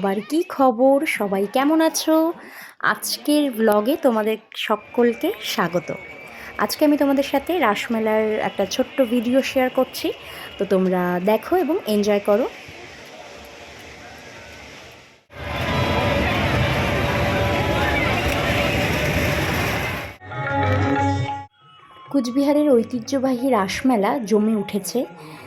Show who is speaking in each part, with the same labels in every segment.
Speaker 1: সবার কি খবর? সবাই কেমন আছো? আজকের ব্লগে তোমাদের সকলকে স্বাগত। আজকে আমি তোমাদের সাথে রাসমেলার একটা ছোট্ট ভিডিও শেয়ার করছি। তো তোমরা দেখো এবং এনজয় করো। কুচবিহারের ঐতিহ্যবাহী রাসমেলা জমে উঠেছে।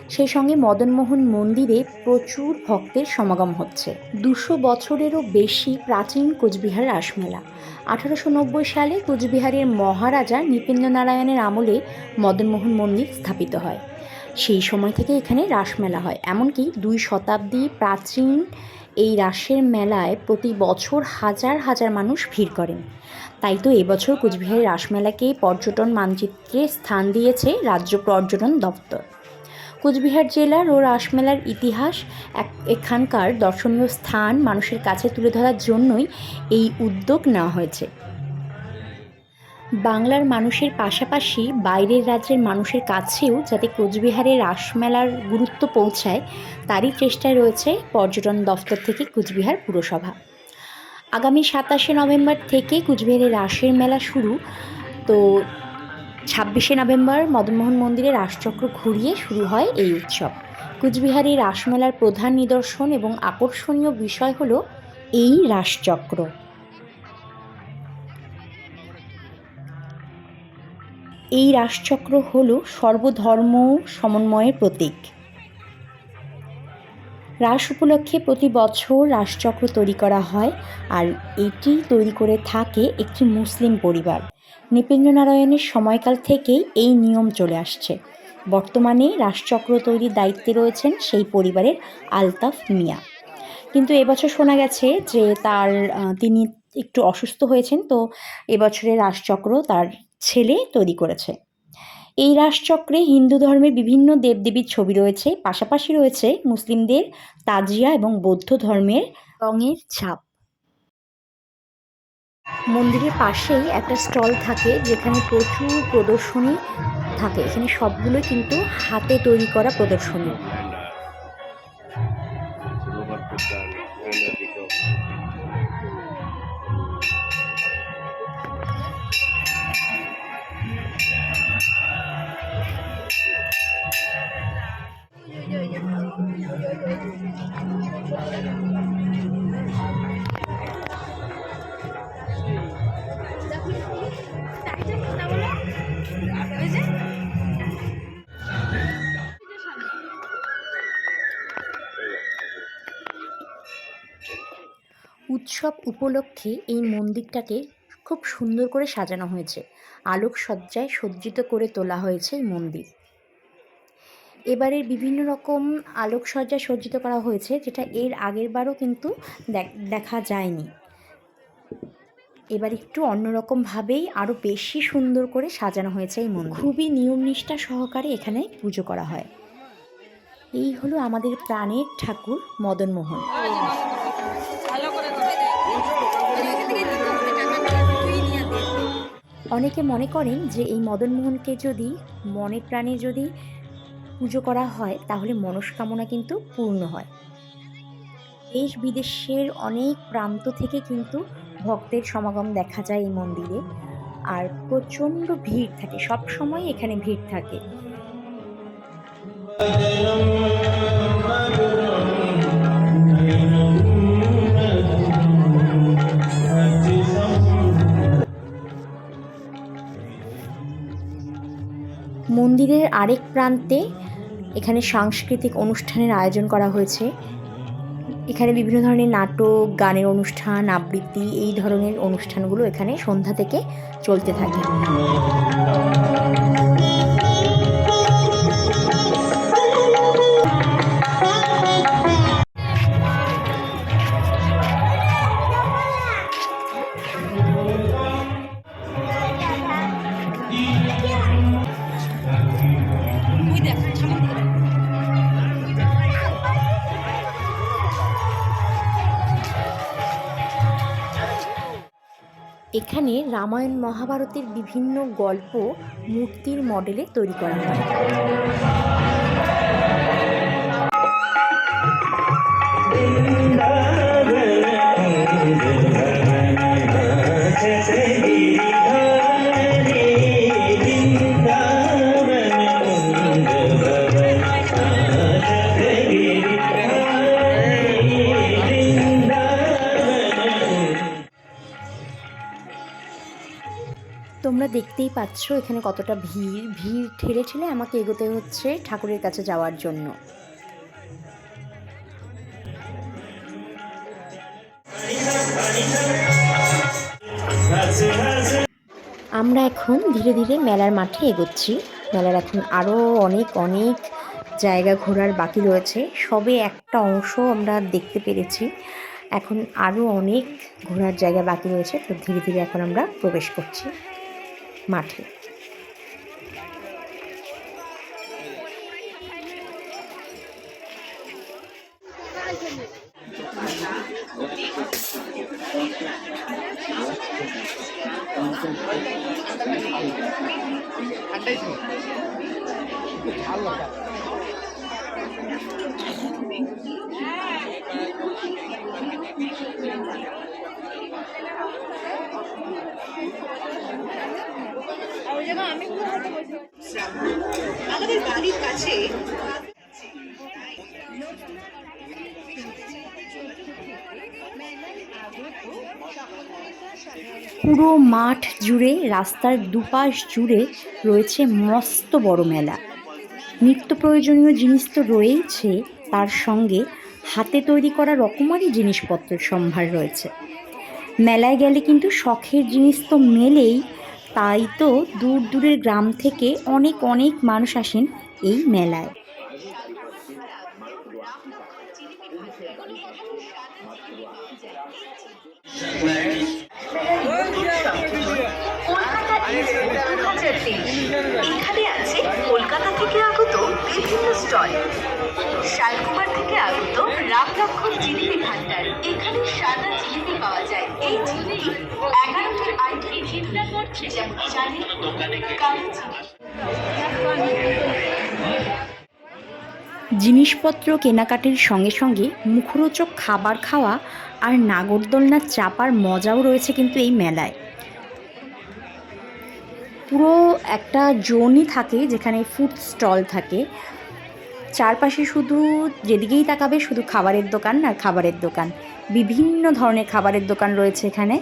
Speaker 1: সেই সঙ্গে মদনমোহন মন্দিরে প্রচুর ভক্তের সমাগম হচ্ছে। দুশো বছরেরও বেশি প্রাচীন কোচবিহার রাসমেলা। আঠারোশো নব্বই সালে কোচবিহারের মহারাজা নৃপেন্দ্র নারায়ণের আমলে মদনমোহন মন্দির স্থাপিত হয়। সেই সময় থেকে এখানে রাসমেলা হয়। এমনকি দুই শতাব্দী প্রাচীন এই রাসের মেলায় প্রতি বছর হাজার হাজার মানুষ ভিড় করেন। তাই তো এবছর কোচবিহারের রাসমেলাকে পর্যটন মানচিত্রে স্থান দিয়েছে রাজ্য পর্যটন দপ্তর। কোচবিহার জেলার ও রাসমেলার ইতিহাস এক এখানকার দর্শনীয় স্থান মানুষের কাছে তুলে ধরার জন্যই এই উদ্যোগ নেওয়া হয়েছে। বাংলার মানুষের পাশাপাশি বাইরের রাজ্যের মানুষের কাছেও যাতে কোচবিহারের রাসমেলার গুরুত্ব পৌঁছায়, তারই চেষ্টায় রয়েছে পর্যটন দফতর থেকে কুচবিহার পুরসভা। আগামী সাতাশে নভেম্বর থেকে কুচবিহারের রাসের মেলা শুরু। তো ছাব্বিশে নভেম্বর মদনমোহন মন্দিরে রাসচক্র ঘুরিয়ে শুরু হয় এই উৎসব। কুচবিহারের রাসমেলার প্রধান নিদর্শন এবং আকর্ষণীয় বিষয় হলো এই রাসচক্র। এই রাসচক্র হল সর্বধর্ম সমন্বয়ের প্রতীক। রাস উপলক্ষে প্রতি বছর রাসচক্র তৈরি করা হয় আর এটি তৈরি করে থাকে একটি মুসলিম পরিবার। নৃপেন্দ্র নারায়ণের সময়কাল থেকেই এই নিয়ম চলে আসছে। বর্তমানে রাসচক্র তৈরির দায়িত্বে রয়েছেন সেই পরিবারের আলতাফ মিয়া। কিন্তু এবছর শোনা গেছে যে তার তিনি একটু অসুস্থ হয়েছেন, তো এবছরের রাসচক্র তার ছেলে তৈরি করেছে। এই রাসচক্রে হিন্দু ধর্মের বিভিন্ন দেবদেবীর ছবি রয়েছে, পাশাপাশি রয়েছে মুসলিমদের তাজিয়া এবং বৌদ্ধ ধর্মের রঙের ছাপ। মন্দিরের পাশেই একটা স্টল থাকে, যেখানে প্রচুর প্রদর্শনী থাকে। এখানে সবগুলো কিন্তু হাতে তৈরি করা প্রদর্শনী। উৎসব উপলক্ষে এই মন্দিরটাকে খুব সুন্দর করে সাজানো হয়েছে। আলোকসজ্জায় সজ্জিত করে তোলা হয়েছে এই মন্দির। এবারের বিভিন্ন রকম আলোকসজ্জা সজ্জিত করা হয়েছে, যেটা এর আগের বারও কিন্তু দেখ- যায়নি। এবার একটু অন্যরকমভাবেই আরও বেশি সুন্দর করে সাজানো হয়েছে এই মন্দির। খুবই নিয়ম নিষ্ঠা সহকারে এখানে পুজো করা হয়। এই হলো আমাদের প্রাণের ঠাকুর মদনমোহন। অনেকে মনে করেন যে এই মদনমোহনকে যদি মনে প্রাণে যদি পুজো করা হয়, তাহলে মনস্কামনা কিন্তু পূর্ণ হয়। দেশ বিদেশের অনেক প্রান্ত থেকে কিন্তু ভক্তের সমাগম দেখা যায় এই মন্দিরে। আর প্রচণ্ড ভিড় থাকে সব সময় এখানে ভিড় থাকে। মন্দিরের আরেক প্রান্তে এখানে সাংস্কৃতিক অনুষ্ঠানের আয়োজন করা হয়েছে। এখানে বিভিন্ন ধরনের নাটক, গানের অনুষ্ঠান, আবৃত্তি এই ধরনের অনুষ্ঠানগুলো এখানে সন্ধ্যা থেকে চলতে থাকে। এখানে রামায়ণ মহাভারতের বিভিন্ন গল্প মূর্তির মডেলে তৈরি করা হয়। পাচ্ছ? এখানে কতটা ভিড়? ভিড় ঠেলে ঠেলে আমাকে এগোতে হচ্ছে ঠাকুরের কাছে যাওয়ার জন্য। আমরা এখন ধীরে ধীরে মেলার মাঠে এগোচ্ছি। মেলার এখন আরও অনেক অনেক জায়গা ঘোরার বাকি রয়েছে। সবে একটা অংশ আমরা দেখতে পেরেছি। এখন আরও অনেক ঘোরার জায়গা বাকি রয়েছে। তো ধীরে ধীরে এখন আমরা প্রবেশ করছি। মাঠে।
Speaker 2: আমাদের বাড়ির কাছে
Speaker 1: পুরো মাঠ জুড়ে, রাস্তার দুপাশ জুড়ে রয়েছে মস্ত বড় মেলা। নিত্য প্রয়োজনীয় জিনিস তো রয়েইছে, তার সঙ্গে হাতে তৈরি করা রকমারি জিনিসপত্রের সম্ভার রয়েছে। মেলায় গেলে কিন্তু শখের জিনিস তো মেলেই তাই তো দূর দূরের গ্রাম থেকে অনেক অনেক মানুষ আসেন এই মেলায়।
Speaker 2: এখানে আছে কলকাতা থেকে আগত বিভিন্ন স্টল। শালকুমার থেকে আগত রাম লক্ষণ জিলিপি ভান্ডার এখানে সাদা জিলিপি পাওয়া যায়। এই জিলিপি করছে।
Speaker 1: জিনিসপত্র কেনাকাটির সঙ্গে সঙ্গে মুখরোচক খাবার খাওয়া আর নাগরদোলনা চাপার মজাও রয়েছে কিন্তু এই মেলায়। পুরো একটা জোনই থাকে যেখানে ফুড স্টল থাকে। চারপাশে শুধু যেদিকেই তাকাবে শুধু খাবারের দোকান আর খাবারের দোকান। বিভিন্ন ধরনের খাবারের দোকান রয়েছে এখানে।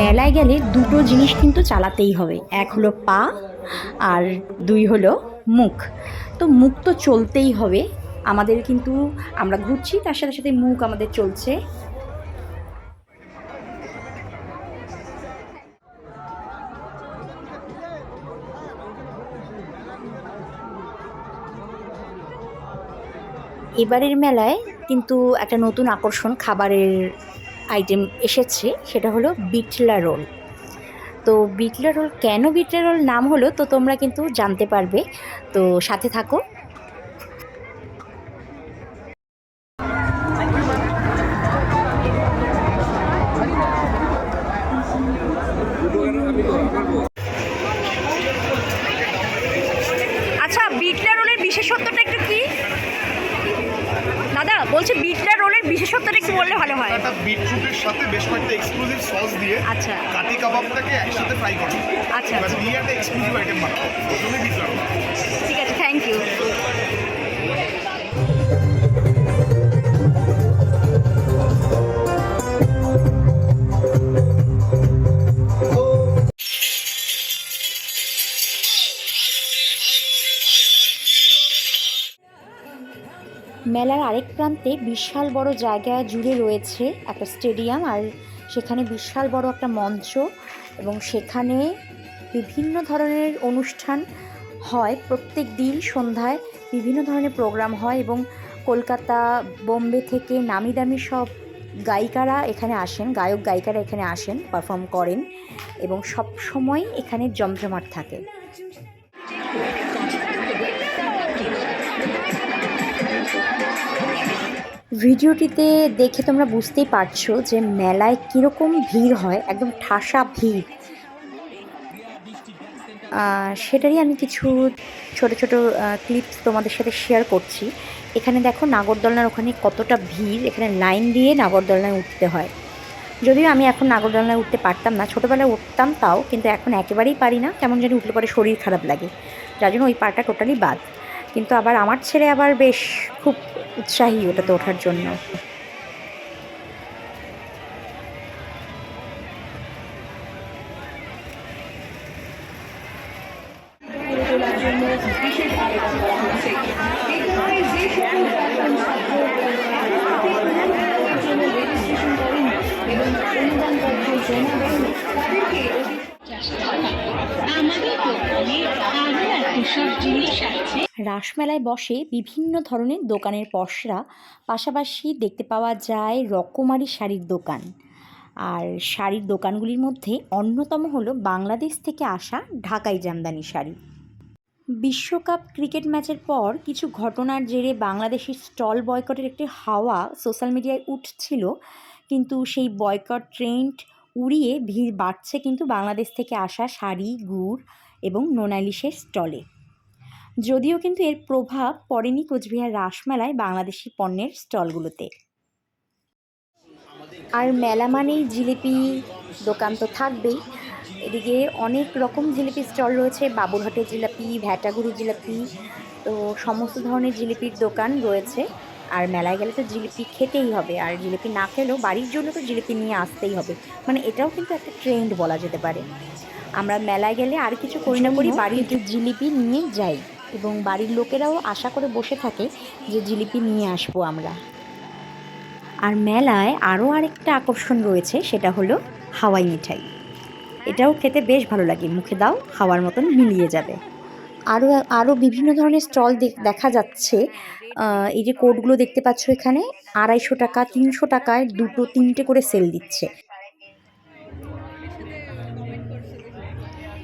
Speaker 1: মেলায় গেলে দুটো জিনিস কিন্তু চালাতেই হবে। এক হলো পা আর দুই হলো মুখ। তো মুখ তো চলতেই হবে। আমাদের কিন্তু আমরা ঘুরছি, তার সাথে সাথে মুখ আমাদের চলছে। এবারের মেলায় কিন্তু একটা নতুন আকর্ষণ খাবারের আইটেম এসেছে, সেটা হলো বিটলা রোল। তো বিটলা রোল কেন বিটলা রোল নাম হলো তো তোমরা কিন্তু জানতে পারবে। তো সাথে থাকো।
Speaker 3: আচ্ছা বিটলা রোলের বিশেষত্বটা একটু বললে ভালো হয়।
Speaker 4: একটা বিটরুটের সাথে বেশ কয়েকটা এক্সক্লুসিভ সস দিয়ে
Speaker 3: আচ্ছা।
Speaker 4: কাটি কাবাবটাকে একসাথে ফ্রাই করা।
Speaker 3: আচ্ছা
Speaker 4: এবার
Speaker 3: আচ্ছা।
Speaker 4: দিয়ে একটা এক্সক্লুসিভ আইটেম বানাবো। প্রথমে বিট
Speaker 3: ঠিক আছে থ্যাংক ইউ
Speaker 1: মেলার আরেক প্রান্তে বিশাল বড় জায়গা জুড়ে রয়েছে একটা স্টেডিয়াম আর সেখানে বিশাল বড় একটা মঞ্চ এবং সেখানে বিভিন্ন ধরনের অনুষ্ঠান হয়। প্রত্যেক দিন সন্ধ্যায় বিভিন্ন ধরনের প্রোগ্রাম হয় এবং কলকাতা, বোম্বে থেকে নামি দামি সব গায়িকারা এখানে আসেন, গায়ক গায়িকারা এখানে আসেন পারফর্ম করেন এবং সব সময় এখানে জমজমাট থাকে। ভিডিওটিতে দেখে তোমরা বুঝতেই পারছ যে মেলায় কীরকম ভিড় হয়, একদম ঠাসা ভিড়। সেটারই আমি কিছু ছোট ছোট ক্লিপস তোমাদের সাথে শেয়ার করছি। এখানে দেখো নাগরদোলনার ওখানে কতটা ভিড়, এখানে লাইন দিয়ে নাগরদোলনায় উঠতে হয়। যদিও আমি এখন নাগরদোলনায় উঠতে পারতাম না, ছোটোবেলায় উঠতাম তাও, কিন্তু এখন একেবারেই পারি না, কেমন জানি উঠলে পরে শরীর খারাপ লাগে। যার জন্য ওই পাটা টোটালি বাদ। কিন্তু আবার আমার ছেলে আবার বেশ খুব উৎসাহী ওটাতে ওঠার জন্য। রাসমেলায় বসে বিভিন্ন ধরনের দোকানের পসরা, পাশাপাশি দেখতে পাওয়া যায় রকমারি শাড়ির দোকান। আর শাড়ির দোকানগুলির মধ্যে অন্যতম হলো বাংলাদেশ থেকে আসা ঢাকাই জামদানি শাড়ি। বিশ্বকাপ ক্রিকেট ম্যাচের পর কিছু ঘটনার জেরে বাংলাদেশের স্টল বয়কটের একটি হাওয়া সোশ্যাল মিডিয়ায় উঠছিল, কিন্তু সেই বয়কট ট্রেন্ড উড়িয়ে ভিড় বাড়ছে কিন্তু বাংলাদেশ থেকে আসা শাড়ি, গুড় এবং নোনালিশের স্টলে। যদিও কিন্তু এর প্রভাব পড়েনি কোচবিহার রাসমেলায় বাংলাদেশি পণ্যের স্টলগুলোতে। আর মেলা মানেই জিলিপি দোকান তো থাকবেই। এদিকে অনেক রকম জিলিপি স্টল রয়েছে বাবুরহাটের জিলাপি ভ্যাটাগুড়ি জিলাপি তো সমস্ত ধরনের জিলিপির দোকান রয়েছে। আর মেলায় গেলে তো জিলিপি খেতেই হবে আর জিলিপি না খেলেও বাড়ির জন্য তো জিলিপি নিয়ে আসতেই হবে। মানে এটাও কিন্তু একটা ট্রেন্ড বলা যেতে পারে। আমরা মেলায় গেলে আর কিছু করি না করি বাড়ির জিলিপি নিয়ে যাই। এবং বাড়ির লোকেরাও আশা করে বসে থাকে যে জিলিপি নিয়ে আসব আমরা। আর মেলায় আরও আরেকটা আকর্ষণ রয়েছে, সেটা হলো হাওয়াই মিঠাই। এটাও খেতে বেশ ভালো লাগে, মুখে দাও, হাওয়ার মতন মিলিয়ে যাবে। আরও আরও বিভিন্ন ধরনের স্টল দেখা যাচ্ছে। এই যে কোডগুলো দেখতে পাচ্ছ এখানে, আড়াইশো টাকা, তিনশো টাকায় দুটো, তিনটে করে সেল দিচ্ছে।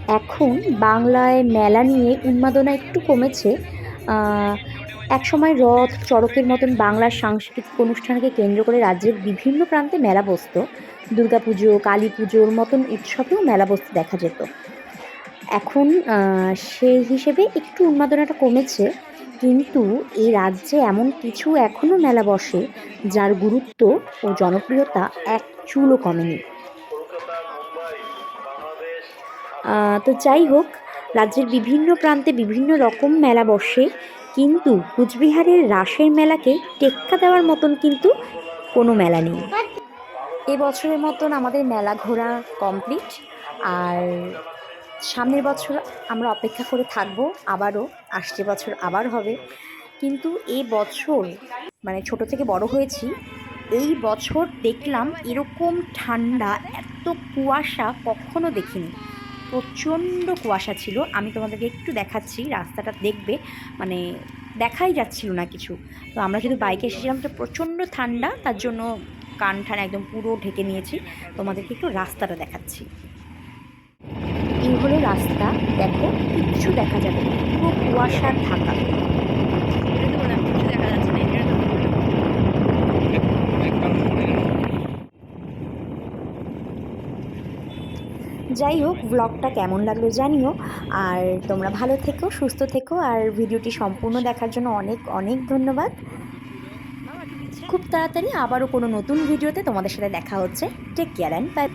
Speaker 1: এখন বাংলায় মেলা নিয়ে উন্মাদনা একটু কমেছে। একসময় রথ, চড়কের মতন বাংলার সাংস্কৃতিক অনুষ্ঠানকে কেন্দ্র করে রাজ্যের বিভিন্ন প্রান্তে মেলা বসতো। দুর্গাপুজো কালী পুজোর মতন উৎসবেও মেলা বসতে দেখা যেত। এখন সেই হিসেবে একটু উন্মাদনাটা কমেছে। কিন্তু এই রাজ্যে এমন কিছু এখনও মেলা বসে, যার গুরুত্ব ও জনপ্রিয়তা এক চুলও কমেনি। তো যাই হোক, রাজ্যের বিভিন্ন প্রান্তে বিভিন্ন রকম মেলা বসে, কিন্তু কুচবিহারের রাসের মেলাকে টেক্কা দেওয়ার মতন কিন্তু কোনো মেলা নেই। এবছরের মতন আমাদের মেলা ঘোরা কমপ্লিট, আর সামনের বছর আমরা অপেক্ষা করে থাকব, আবারও আসছে বছর আবার হবে। কিন্তু এ বছর মানে ছোট থেকে বড় হয়েছি, এই বছর দেখলাম এরকম ঠান্ডা, এত কুয়াশা কখনো দেখিনি। প্রচণ্ড কুয়াশা ছিল। আমি তোমাদেরকে একটু দেখাচ্ছি, রাস্তাটা দেখবে। মানে দেখাই যাচ্ছিল না কিছু। তো আমরা যেহেতু বাইকে এসেছিলাম, তো প্রচণ্ড ঠান্ডা, তার জন্য কান ঠান একদম পুরো ঢেকে নিয়েছি। তোমাদেরকে একটু রাস্তাটা দেখাচ্ছি। এই হলো রাস্তা, দেখো, কিচ্ছু দেখা যাবে পুরো কুয়াশার ঢাকা। যাই হোক ব্লগটা কেমন লাগল জানিও। আর তোমরা ভালো থেকো, সুস্থ থেকো। আর ভিডিওটি সম্পূর্ণ দেখার জন্য অনেক অনেক ধন্যবাদ। খুব তাড়াতাড়ি আবারও কোনো নতুন ভিডিওতে তোমাদের সাথে দেখা হচ্ছে। Take care and by